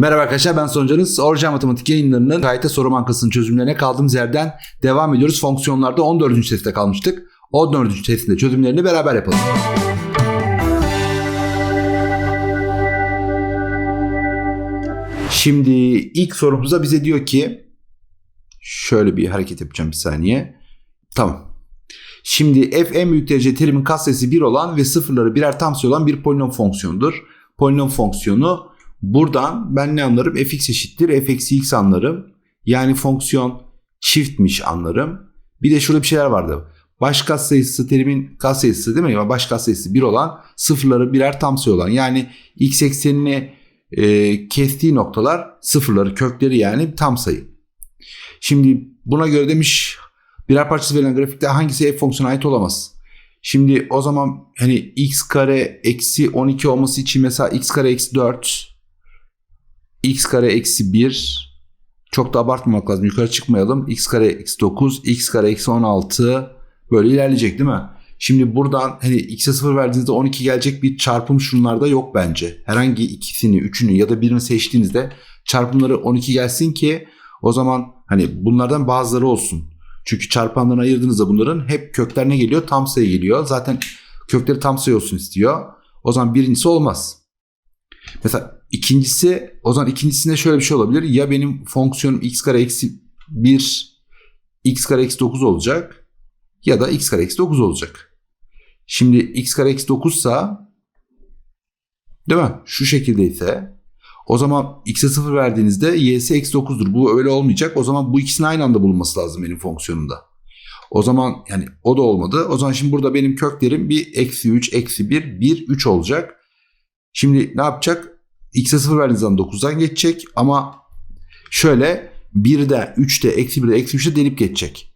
Merhaba arkadaşlar ben Soncanız. Orijinal Matematik yayınlarının KYT soru bankasının çözümlerine kaldığımız yerden devam ediyoruz. Fonksiyonlarda 14. testte kalmıştık. 14. testin çözümlerini beraber yapalım. Şimdi ilk sorumuzda bize diyor ki şöyle bir hareket yapacağım bir saniye. Tamam. Şimdi f en büyük derece terimin katsayısı 1 olan ve sıfırları birer tam sayı olan bir polinom fonksiyonudur. Polinom fonksiyonu buradan ben ne anlarım? fx eşittir f eksi x anlarım. Yani fonksiyon çiftmiş anlarım. Bir de şurada bir şeyler vardı. Baş katsayısı terimin katsayısı değil mi? Baş katsayısı 1 olan sıfırları birer tam sayı olan. Yani x eksenini e, kestiği noktalar sıfırları kökleri yani tam sayı. Şimdi buna göre demiş birer parçası verilen grafikte hangisi f fonksiyona ait olamaz? Şimdi o zaman hani x kare eksi 12 olması için mesela x kare eksi 4 x kare eksi 1 çok da abartmamak lazım yukarı çıkmayalım x kare eksi 9 x kare eksi 16 böyle ilerleyecek değil mi? Şimdi buradan hani x'e 0 verdiğinizde 12 gelecek bir çarpım şunlarda yok bence. Herhangi ikisini, üçünü ya da birini seçtiğinizde çarpımları 12 gelsin ki o zaman hani bunlardan bazıları olsun. Çünkü çarpanlarını ayırdığınızda bunların hep kökler ne geliyor? Tam sayı geliyor. Zaten kökleri tam sayı olsun istiyor. O zaman birincisi olmaz. Mesela ikincisi o zaman ikincisinde şöyle bir şey olabilir. Ya benim fonksiyonum x kare eksi 1 x kare eksi 9 olacak ya da x kare eksi 9 olacak. Şimdi x kare eksi 9 sa değil mi? Şu şekilde ise o zaman x'e 0 verdiğinizde y'si eksi 9'dur. Bu öyle olmayacak. O zaman bu ikisinin aynı anda bulunması lazım benim fonksiyonumda. O zaman yani o da olmadı. O zaman şimdi burada benim köklerim bir eksi 3, eksi 1, 1, 3 olacak. Şimdi ne yapacak? X'e 0 verdiğiniz zaman 9'dan geçecek ama şöyle 1'de, 3'te, eksi 1'de, eksi 3'te delip geçecek.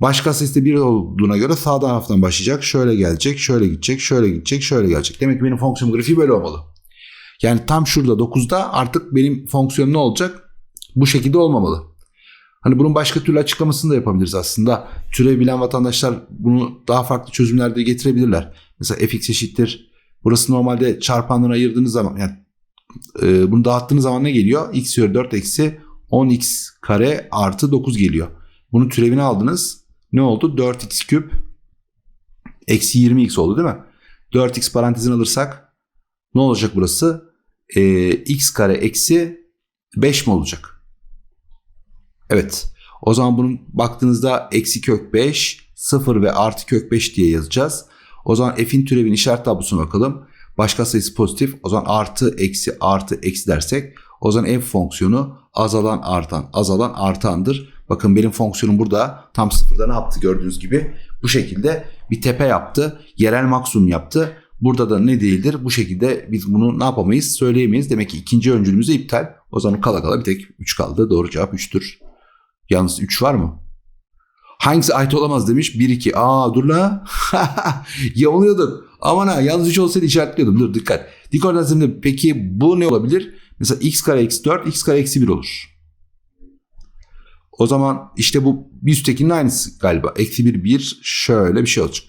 Başka sesde 1 olduğuna göre sağ taraftan başlayacak. Şöyle gelecek, şöyle gidecek, şöyle gidecek, şöyle gelecek. Demek ki benim fonksiyon grafiği böyle olmalı. Yani tam şurada 9'da artık benim fonksiyonum ne olacak? Bu şekilde olmamalı. Hani bunun başka türlü açıklamasını da yapabiliriz aslında. Türev bilen vatandaşlar bunu daha farklı çözümlerde getirebilirler. Mesela fx eşittir. Burası normalde çarpanlarına ayırdığınız zaman yani e, bunu dağıttığınız zaman ne geliyor? x üzeri 4 eksi 10x kare artı 9 geliyor. Bunun türevini aldınız. Ne oldu? 4x küp eksi 20x oldu değil mi? 4x parantezini alırsak ne olacak burası? Ee, x kare eksi 5 mi olacak? Evet. O zaman bunun baktığınızda eksi kök 5, 0 ve artı kök 5 diye yazacağız. O zaman f'in türevin işaret tablosuna bakalım. Başka sayısı pozitif. O zaman artı, eksi, artı, eksi dersek o zaman f fonksiyonu azalan, artan, azalan, artandır. Bakın benim fonksiyonum burada tam sıfırda ne yaptı gördüğünüz gibi. Bu şekilde bir tepe yaptı. Yerel maksimum yaptı. Burada da ne değildir? Bu şekilde biz bunu ne yapamayız? Söyleyemeyiz. Demek ki ikinci öncülümüz iptal. O zaman kala kala bir tek 3 kaldı. Doğru cevap 3'tür. Yalnız 3 var mı? Hangisi ait olamaz demiş. 1 2. Aa dur la. Yanılıyorduk. Aman ha yalnız 3 olsaydı işaretliyordum. Dur dikkat. Dik orantısında peki bu ne olabilir? Mesela x kare eksi 4 x kare eksi 1 olur. O zaman işte bu bir üsttekinin aynısı galiba. Eksi 1 1 şöyle bir şey olacak.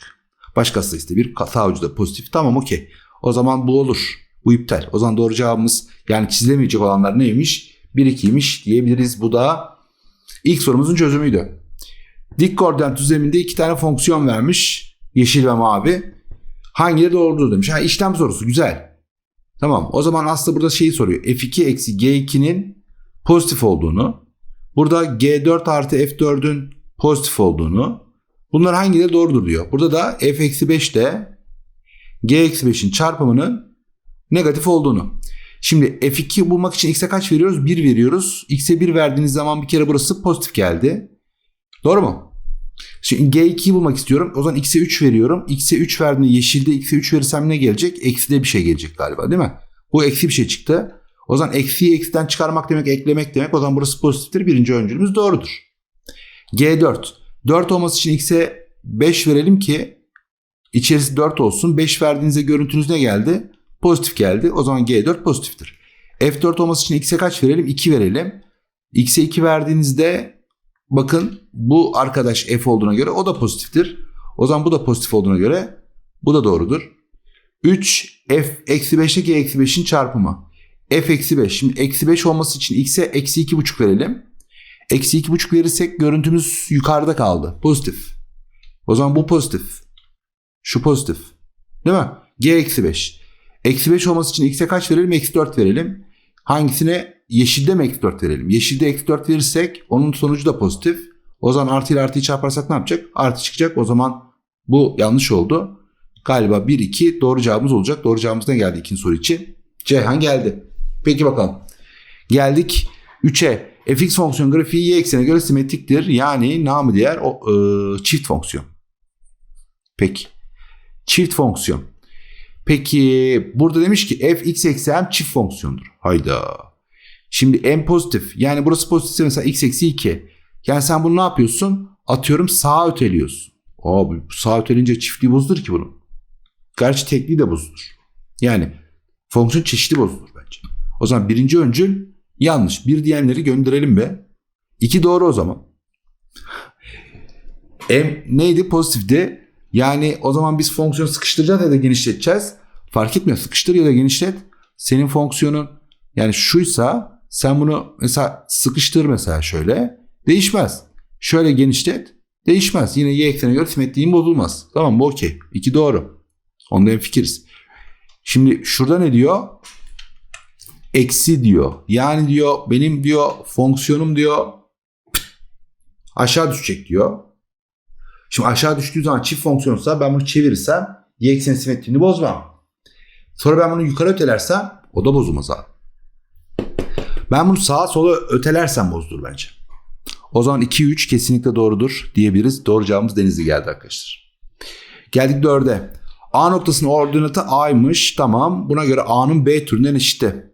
Başkası da işte bir sağ ucu da pozitif. Tamam okey. O zaman bu olur. Bu iptal. O zaman doğru cevabımız yani çizilemeyecek olanlar neymiş? 1 2'ymiş diyebiliriz. Bu da ilk sorumuzun çözümüydü. Dik koordinat düzleminde iki tane fonksiyon vermiş. Yeşil ve mavi. Hangileri doğrudur demiş. Ha işlem sorusu güzel. Tamam o zaman aslında burada şeyi soruyor. F2 eksi G2'nin pozitif olduğunu. Burada G4 artı F4'ün pozitif olduğunu. Bunlar hangileri doğrudur diyor. Burada da F eksi 5 de G eksi 5'in çarpımının negatif olduğunu. Şimdi F2 bulmak için X'e kaç veriyoruz? 1 veriyoruz. X'e 1 verdiğiniz zaman bir kere burası pozitif geldi. Doğru mu? Şimdi G2'yi bulmak istiyorum. O zaman X'e 3 veriyorum. X'e 3 verdiğinde yeşilde X'e 3 verirsem ne gelecek? Eksi de bir şey gelecek galiba değil mi? Bu eksi bir şey çıktı. O zaman eksiyi eksiden çıkarmak demek eklemek demek. O zaman burası pozitiftir. Birinci öncülümüz doğrudur. G4. 4 olması için X'e 5 verelim ki içerisi 4 olsun. 5 verdiğinizde görüntünüz ne geldi? Pozitif geldi. O zaman G4 pozitiftir. F4 olması için X'e kaç verelim? 2 verelim. X'e 2 verdiğinizde bakın bu arkadaş F olduğuna göre o da pozitiftir. O zaman bu da pozitif olduğuna göre bu da doğrudur. 3 F eksi 5 ile G eksi 5'in çarpımı. f eksi 5. Şimdi eksi 5 olması için x'e eksi 2,5 verelim. Eksi 2,5 verirsek görüntümüz yukarıda kaldı. Pozitif. O zaman bu pozitif. Şu pozitif. Değil mi? G eksi 5. Eksi 5 olması için x'e kaç verelim? Eksi 4 verelim. Hangisine? Yeşilde mi eksi 4 verelim? Yeşilde eksi 4 verirsek onun sonucu da pozitif. O zaman artı ile artıyı çarparsak ne yapacak? Artı çıkacak. O zaman bu yanlış oldu. Galiba 1-2 doğru cevabımız olacak. Doğru cevabımız ne geldi ikinci soru için? Ceyhan geldi. Peki bakalım. Geldik 3'e. fx fonksiyon grafiği y eksenine göre simetriktir. Yani namı diğer o, e, çift fonksiyon. Peki. Çift fonksiyon. Peki burada demiş ki f x eksi çift fonksiyondur. Hayda. Şimdi m pozitif. Yani burası pozitifse mesela x eksi 2. Yani sen bunu ne yapıyorsun? Atıyorum sağa öteliyorsun. Abi sağa ötelince çiftliği bozulur ki bunun. Gerçi tekliği de bozulur. Yani fonksiyon çeşitli bozulur bence. O zaman birinci öncül yanlış. Bir diyenleri gönderelim be. İki doğru o zaman. M neydi? Pozitifti. Yani o zaman biz fonksiyonu sıkıştıracağız ya da genişleteceğiz. Fark etmiyor. Sıkıştır ya da genişlet. Senin fonksiyonun yani şuysa sen bunu mesela sıkıştır mesela şöyle. Değişmez. Şöyle genişlet. Değişmez. Yine y eksenine göre simetriğin bozulmaz. Tamam bu okey. İki doğru. Onda fikiriz. Şimdi şurada ne diyor? Eksi diyor. Yani diyor benim diyor fonksiyonum diyor aşağı düşecek diyor. Şimdi aşağı düştüğü zaman çift fonksiyonsa ben bunu çevirirsem y ekseni simetriğini bozmam. Sonra ben bunu yukarı ötelersem o da bozulmaz abi. Ben bunu sağa sola ötelersem bozulur bence. O zaman 2-3 kesinlikle doğrudur diyebiliriz. Doğru cevabımız Denizli geldi arkadaşlar. Geldik 4'e. A noktasının ordinatı A'ymış. Tamam. Buna göre A'nın B türünden eşitti.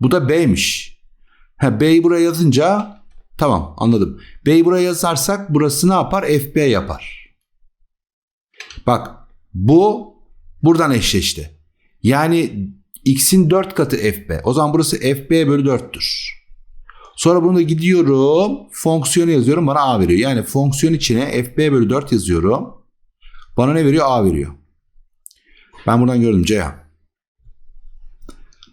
Bu da B'miş. Ha, B'yi buraya yazınca tamam anladım. B'yi buraya yazarsak burası ne yapar? FB yapar. Bak bu buradan eşleşti. Yani x'in 4 katı FB. O zaman burası FB bölü 4'tür. Sonra bunu da gidiyorum fonksiyonu yazıyorum bana A veriyor. Yani fonksiyon içine FB bölü 4 yazıyorum. Bana ne veriyor? A veriyor. Ben buradan gördüm Ceyhan.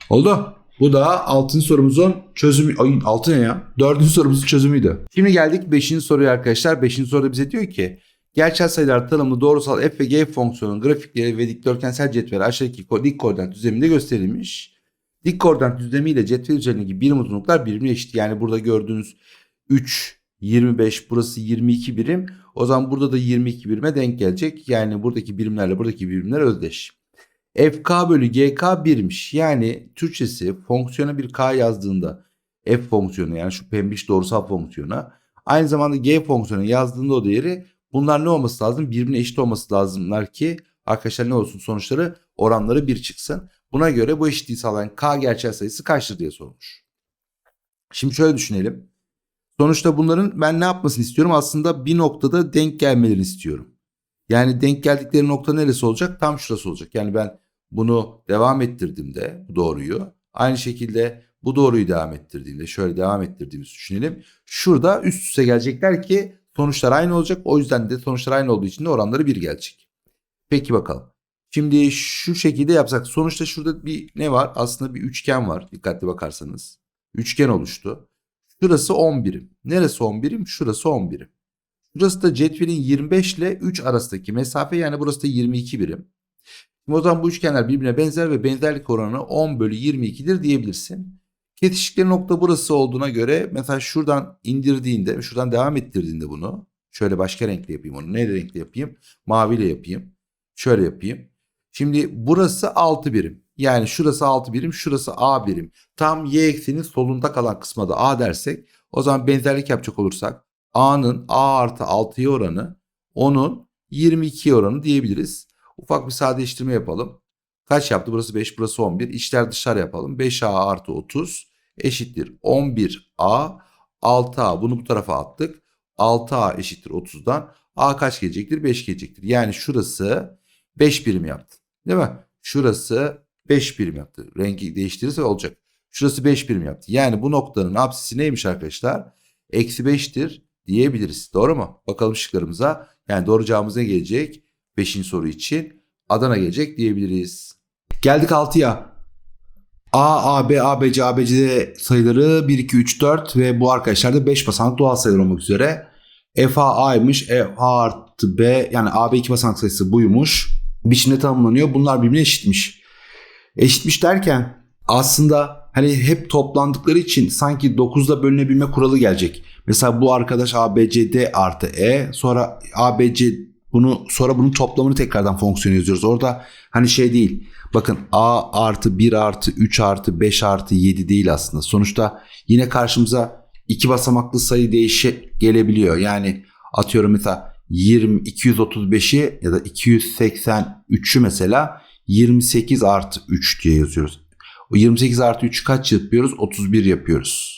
Oldu. Bu da 6. sorumuzun çözümü. Ay 6 ne ya? 4. sorumuzun çözümüydü. Şimdi geldik 5. soruya arkadaşlar. 5. soruda bize diyor ki gerçel sayılar tanımlı doğrusal f ve g fonksiyonunun grafikleri ve dikdörtgensel cetveli aşağıdaki dik koordinat düzleminde gösterilmiş. Dik koordinat düzlemi ile cetvel üzerindeki birim uzunluklar birbirine eşit. Yani burada gördüğünüz 3, 25 burası 22 birim. O zaman burada da 22 birime denk gelecek. Yani buradaki birimlerle buradaki birimler özdeş. FK bölü GK birmiş. Yani Türkçesi fonksiyona bir K yazdığında F fonksiyonu yani şu pembiş doğrusal fonksiyona aynı zamanda G fonksiyonu yazdığında o değeri bunlar ne olması lazım? Birbirine eşit olması lazımlar ki arkadaşlar ne olsun sonuçları oranları bir çıksın. Buna göre bu eşitliği sağlayan K gerçel sayısı kaçtır diye sormuş. Şimdi şöyle düşünelim. Sonuçta bunların ben ne yapmasını istiyorum? Aslında bir noktada denk gelmelerini istiyorum. Yani denk geldikleri nokta neresi olacak? Tam şurası olacak. Yani ben bunu devam ettirdiğimde bu doğruyu aynı şekilde bu doğruyu devam ettirdiğimde şöyle devam ettirdiğimizi düşünelim. Şurada üst üste gelecekler ki sonuçlar aynı olacak. O yüzden de sonuçlar aynı olduğu için de oranları bir gelecek. Peki bakalım. Şimdi şu şekilde yapsak sonuçta şurada bir ne var? Aslında bir üçgen var dikkatli bakarsanız. Üçgen oluştu. Şurası 10 birim. Neresi 10 birim? Şurası 10 birim. Şurası da cetvelin 25 ile 3 arasındaki mesafe yani burası da 22 birim. Şimdi o zaman bu üçgenler birbirine benzer ve benzerlik oranı 10 bölü 22'dir diyebilirsin. Kesiştikleri nokta burası olduğuna göre mesela şuradan indirdiğinde, şuradan devam ettirdiğinde bunu şöyle başka renkli yapayım onu. Ne renkli yapayım? Maviyle yapayım. Şöyle yapayım. Şimdi burası 6 birim. Yani şurası 6 birim, şurası A birim. Tam y eksenin solunda kalan kısma da A dersek o zaman benzerlik yapacak olursak A'nın A artı 6'ya oranı onun 22 oranı diyebiliriz. Ufak bir sadeleştirme yapalım. Kaç yaptı? Burası 5, burası 11. İçler dışlar yapalım. 5A artı 30 eşittir 11A. 6A bunu bu tarafa attık. 6A eşittir 30'dan. A kaç gelecektir? 5 gelecektir. Yani şurası 5 birim yaptı. Değil mi? Şurası 5 birim yaptı. Rengi değiştirirse olacak. Şurası 5 birim yaptı. Yani bu noktanın apsisi neymiş arkadaşlar? Eksi 5'tir diyebiliriz. Doğru mu? Bakalım şıklarımıza. Yani doğru cevabımız ne gelecek? 5. soru için Adana gelecek diyebiliriz. Geldik 6'ya. A, A, B, A, B, C, A, B, C sayıları 1, 2, 3, 4 ve bu arkadaşlar da 5 basamaklı doğal sayılar olmak üzere. F, A, A'ymış. F, A artı B yani A, B 2 basamak sayısı buymuş. Biçimde tanımlanıyor. Bunlar birbirine eşitmiş. Eşitmiş derken aslında hani hep toplandıkları için sanki 9'da bölünebilme kuralı gelecek. Mesela bu arkadaş A, B, C, D artı E. Sonra A, B, C bunu sonra bunun toplamını tekrardan fonksiyon yazıyoruz. Orada hani şey değil. Bakın A artı 1 artı 3 artı 5 artı 7 değil aslında. Sonuçta yine karşımıza iki basamaklı sayı değişe gelebiliyor. Yani atıyorum mesela 20 235'i ya da 283'ü mesela 28 artı 3 diye yazıyoruz. O 28 artı 3 kaç yapıyoruz? 31 yapıyoruz.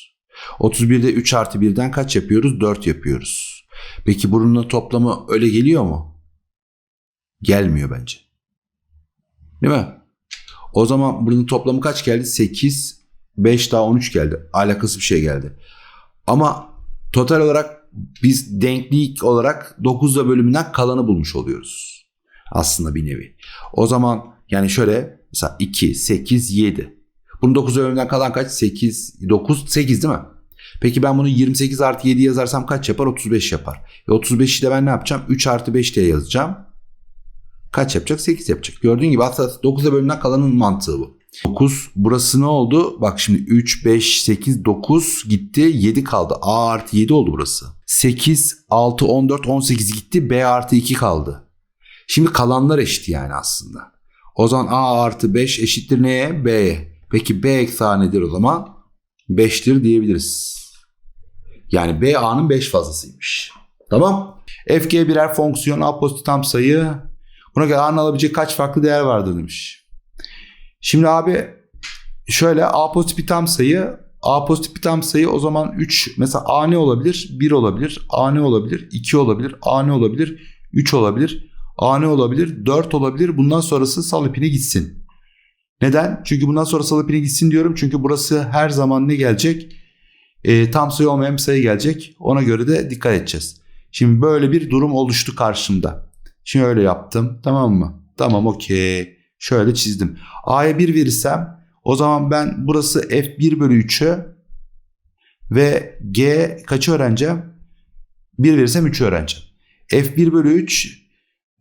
31'de 3 artı 1'den kaç yapıyoruz? 4 yapıyoruz. Peki bunun toplamı öyle geliyor mu? Gelmiyor bence. Değil mi? O zaman bunun toplamı kaç geldi? 8, 5 daha 13 geldi. Alakası bir şey geldi. Ama total olarak biz denklik olarak 9'da bölümünden kalanı bulmuş oluyoruz. Aslında bir nevi. O zaman yani şöyle mesela 2, 8, 7. Bunun 9 bölümünden kalan kaç? 8, 9, 8 değil mi? Peki ben bunu 28 artı 7 yazarsam kaç yapar? 35 yapar. E 35'i de ben ne yapacağım? 3 artı 5 diye yazacağım. Kaç yapacak? 8 yapacak. Gördüğün gibi aslında 9'da bölümünden kalanın mantığı bu. 9 burası ne oldu? Bak şimdi 3, 5, 8, 9 gitti. 7 kaldı. A artı 7 oldu burası. 8, 6, 14, 18 gitti. B artı 2 kaldı. Şimdi kalanlar eşit yani aslında. O zaman A artı 5 eşittir neye? B'ye. Peki B eksi A nedir o zaman? 5'tir diyebiliriz. Yani B A'nın 5 fazlasıymış. Tamam. FG birer fonksiyon A pozitif tam sayı. Buna göre A'nın alabileceği kaç farklı değer vardır demiş. Şimdi abi şöyle A pozitif bir tam sayı A pozitif bir tam sayı o zaman 3 mesela A ne olabilir? 1 olabilir. A ne olabilir? 2 olabilir. A ne olabilir? 3 olabilir. A ne olabilir? 4 olabilir. Bundan sonrası sal ipini gitsin. Neden? Çünkü bundan sonra sal ipini gitsin diyorum. Çünkü burası her zaman ne gelecek? E, tam sayı olmayan bir sayı gelecek. Ona göre de dikkat edeceğiz. Şimdi böyle bir durum oluştu karşımda. Şimdi öyle yaptım. Tamam mı? Tamam okey. Şöyle çizdim. A'ya 1 verirsem o zaman ben burası F1 bölü 3'ü ve G kaçı öğreneceğim? 1 verirsem 3'ü öğreneceğim. F1 bölü 3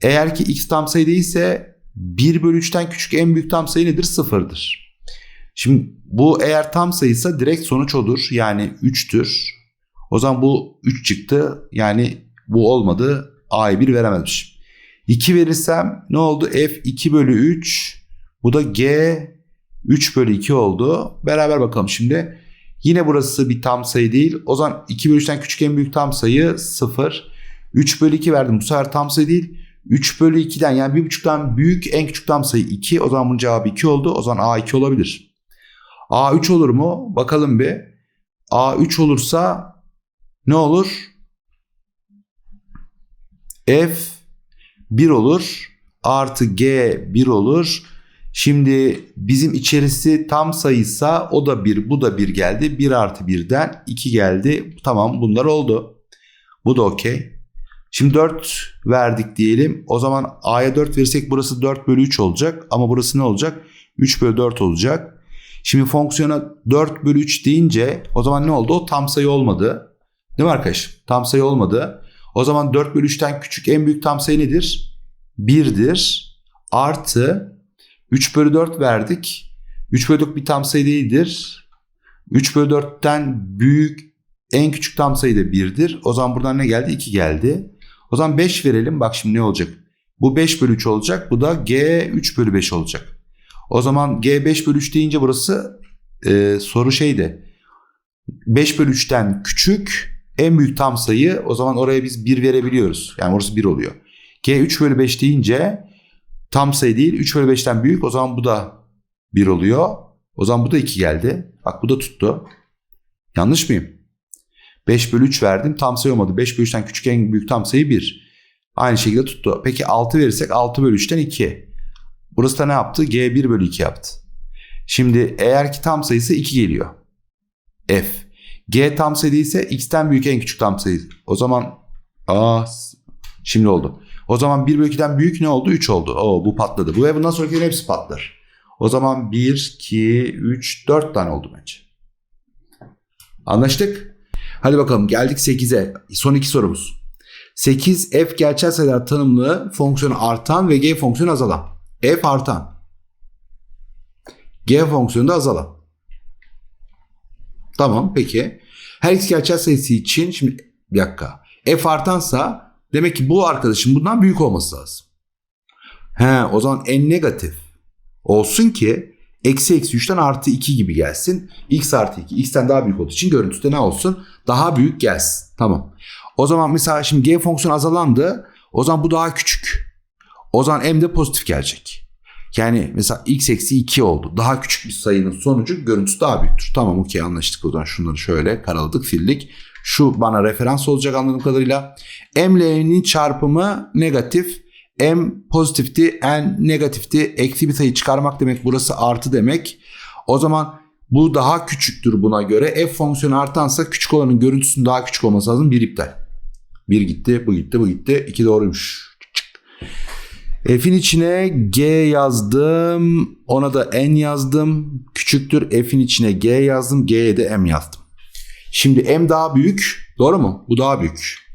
eğer ki x tam sayı değilse 1 bölü 3'ten küçük en büyük tam sayı nedir? Sıfırdır. Şimdi bu eğer tam sayıysa direkt sonuç odur. Yani 3'tür. O zaman bu 3 çıktı. Yani bu olmadı. A'ya 1 veremezmiş. 2 verirsem ne oldu? F 2 bölü 3. Bu da G 3 bölü 2 oldu. Beraber bakalım şimdi. Yine burası bir tam sayı değil. O zaman 2 bölü 3'ten küçük en büyük tam sayı 0. 3 bölü 2 verdim. Bu sefer tam sayı değil. 3 bölü 2'den yani 1.5'tan büyük en küçük tam sayı 2. O zaman bunun cevabı 2 oldu. O zaman A 2 olabilir. A 3 olur mu? Bakalım bir. A 3 olursa ne olur? F 1 olur. Artı G 1 olur. Şimdi bizim içerisi tam sayıysa o da 1 bu da 1 geldi. 1 artı 1'den 2 geldi. Tamam bunlar oldu. Bu da okey. Şimdi 4 verdik diyelim. O zaman A'ya 4 verirsek burası 4 bölü 3 olacak. Ama burası ne olacak? 3 bölü 4 olacak. Şimdi fonksiyona 4 bölü 3 deyince o zaman ne oldu? O tam sayı olmadı. Değil mi arkadaş? Tam sayı olmadı. O zaman 4 bölü 3'ten küçük en büyük tam sayı nedir? 1'dir. Artı 3 bölü 4 verdik. 3 bölü 4 bir tam sayı değildir. 3 bölü 4'ten büyük en küçük tam sayı da 1'dir. O zaman buradan ne geldi? 2 geldi. O zaman 5 verelim. Bak şimdi ne olacak? Bu 5 bölü 3 olacak. Bu da G 3 bölü 5 olacak. O zaman G 5 bölü 3 deyince burası e, soru şeydi. 5 bölü 3'ten küçük en büyük tam sayı o zaman oraya biz 1 verebiliyoruz. Yani orası 1 oluyor. G 3 bölü 5 deyince tam sayı değil 3 bölü 5'ten büyük o zaman bu da 1 oluyor. O zaman bu da 2 geldi. Bak bu da tuttu. Yanlış mıyım? 5 bölü 3 verdim tam sayı olmadı. 5 bölü 3'ten küçük en büyük tam sayı 1. Aynı şekilde tuttu. Peki 6 verirsek 6 bölü 3'ten 2. Burası da ne yaptı? G 1 bölü 2 yaptı. Şimdi eğer ki tam sayısı 2 geliyor. F. G tam sayı değilse x'ten büyük en küçük tam sayı. O zaman aa şimdi oldu. O zaman 1 bölü 2'den büyük ne oldu? 3 oldu. Oo bu patladı. Bu ve bundan sonrakilerin hepsi patlar. O zaman 1, 2, 3, 4 tane oldu bence. Anlaştık. Hadi bakalım geldik 8'e. Son iki sorumuz. 8 f gerçel sayılar tanımlı fonksiyonu artan ve g fonksiyonu azalan. F artan. G fonksiyonu da azalan. Tamam peki. Her x gerçel sayısı için şimdi bir dakika. F artansa demek ki bu arkadaşın bundan büyük olması lazım. He o zaman n negatif olsun ki eksi eksi 3'ten artı 2 gibi gelsin. x artı 2 x'ten daha büyük olduğu için görüntüde ne olsun? Daha büyük gelsin. Tamam. O zaman mesela şimdi g fonksiyonu azalandı. O zaman bu daha küçük. O zaman m de pozitif gelecek. Yani mesela x eksi 2 oldu. Daha küçük bir sayının sonucu görüntüsü daha büyüktür. Tamam okey anlaştık zaman şunları şöyle karaladık sildik. Şu bana referans olacak anladığım kadarıyla. M ile n'in çarpımı negatif. M pozitifti, n negatifti. Eksi bir sayı çıkarmak demek burası artı demek. O zaman bu daha küçüktür buna göre. F fonksiyonu artansa küçük olanın görüntüsünün daha küçük olması lazım. Bir iptal. Bir gitti, bu gitti, bu gitti. İki doğruymuş. F'in içine G yazdım. Ona da N yazdım. Küçüktür. F'in içine G yazdım. G'ye de M yazdım. Şimdi M daha büyük. Doğru mu? Bu daha büyük.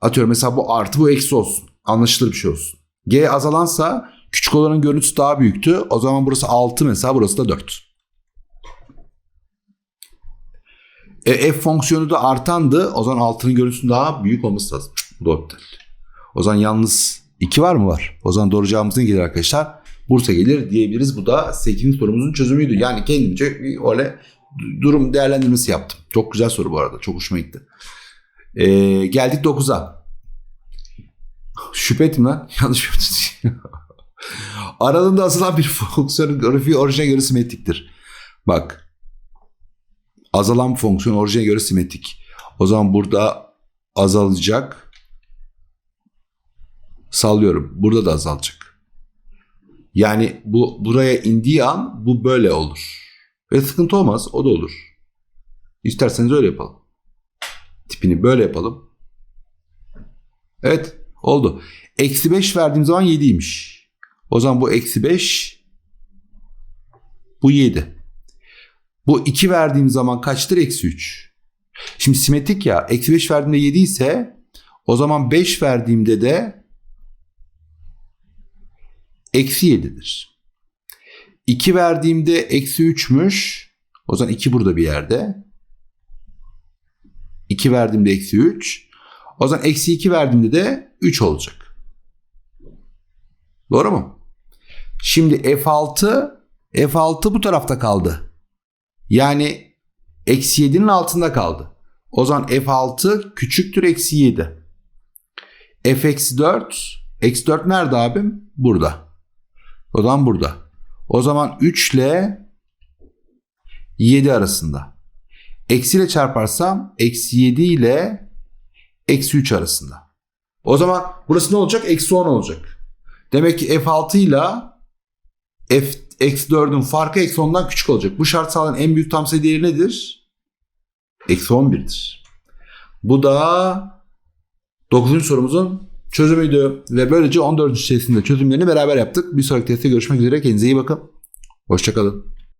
Atıyorum mesela bu artı bu eksi olsun. Anlaşılır bir şey olsun. G azalansa küçük olanın görüntüsü daha büyüktü. O zaman burası 6 mesela burası da 4. E, F fonksiyonu da artandı. O zaman 6'nın görüntüsünün daha büyük olması lazım. Bu da. O zaman yalnız 2 var mı var? O zaman doğru cevabımız ne gelir arkadaşlar? Bursa gelir diyebiliriz. Bu da 8. sorumuzun çözümüydü. Yani kendimce bir öyle durum değerlendirmesi yaptım. Çok güzel soru bu arada. Çok hoşuma gitti. Ee, geldik 9'a. Şüphe ettim lan. Yanlış bir Aralığında azalan bir fonksiyonun grafiği orijine göre simetriktir. Bak. Azalan fonksiyon orijine göre simetrik. O zaman burada azalacak. Sallıyorum. Burada da azalacak. Yani bu buraya indiği an bu böyle olur. Ve sıkıntı olmaz. O da olur. İsterseniz öyle yapalım. Tipini böyle yapalım. Evet. Oldu. Eksi 5 verdiğim zaman 7'ymiş. O zaman bu eksi 5 bu 7. Bu 2 verdiğim zaman kaçtır? Eksi 3. Şimdi simetrik ya. Eksi 5 verdiğimde 7 ise o zaman 5 verdiğimde de eksi 7'dir. 2 verdiğimde eksi 3'müş. O zaman 2 burada bir yerde. 2 verdiğimde eksi 3. O zaman eksi 2 verdiğimde de 3 olacak. Doğru mu? Şimdi F6 F6 bu tarafta kaldı. Yani eksi 7'nin altında kaldı. O zaman F6 küçüktür eksi 7. F eksi 4 eksi 4 nerede abim? Burada. O zaman burada. O zaman 3 ile 7 arasında. Eksi ile çarparsam eksi 7 ile eksi 3 arasında. O zaman burası ne olacak? Eksi 10 olacak. Demek ki F6 ile F eksi 4'ün farkı eksi 10'dan küçük olacak. Bu şart sağlayan en büyük tam sayı değeri nedir? Eksi 11'dir. Bu da 9. sorumuzun çözümüydü. Ve böylece 14. testinde çözümlerini beraber yaptık. Bir sonraki testte görüşmek üzere. Kendinize iyi bakın. Hoşçakalın.